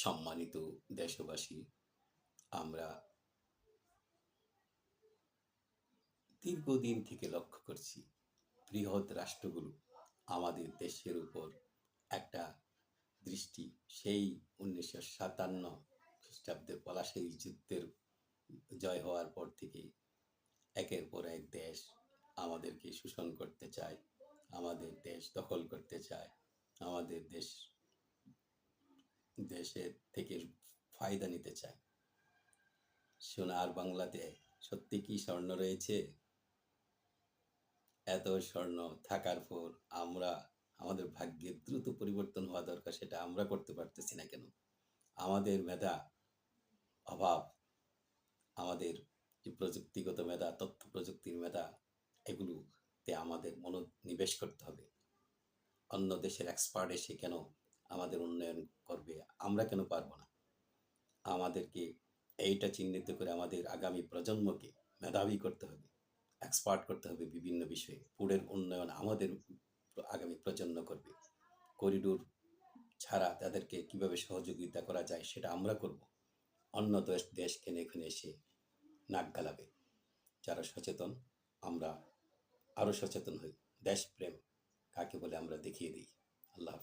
সম্মানিত দেশবাসী, আমরা দীর্ঘদিন থেকে লক্ষ্য করছি বৃহৎ রাষ্ট্রগুলো আমাদের দেশের উপর একটা দৃষ্টি, সেই উনিশশো সাতান্ন খ্রিস্টাব্দে পলাশী যুদ্ধের জয় হওয়ার পর থেকে একের পর এক দেশ আমাদেরকে শোষণ করতে চায়, আমাদের দেশ দখল করতে চায়, আমাদের দেশ দেশের থেকে ফায়দা নিতে চায়। সোনার বাংলাতে সত্যি কি স্বর্ণ রয়েছে? এত স্বর্ণ থাকার পর আমরা, আমাদের ভাগ্যের দ্রুত পরিবর্তন হওয়া দরকার, সেটা আমরা করতে পারতেছি না কেন? আমাদের মেধা, অভাব, আমাদের যে প্রযুক্তিগত মেধা, তথ্য প্রযুক্তির মেধা, এগুলোতে আমাদের মনোনিবেশ করতে হবে। অন্য দেশের এক্সপার্ট এসে কেন আমাদের উন্নয়ন করবে, আমরা কেন পারব না? আমাদেরকে এইটা চিহ্নিত করে আমাদের আগামী প্রজন্মকে মেধাবী করতে হবে এক্সপার্ট করতে হবে বিভিন্ন বিষয়ে। ফুডের উন্নয়ন আমাদের আগামী প্রজন্ম করবে। করিডোর ছাড়া তাদেরকে কীভাবে সহযোগিতা করা যায় সেটা আমরা করব। অন্য দেশ, দেশকে এখানে এসে নাক গালাবে। যারা সচেতন, আমরা আরও সচেতন হই। দেশপ্রেম কাকে বলে আমরা দেখিয়ে দিই। আল্লাহ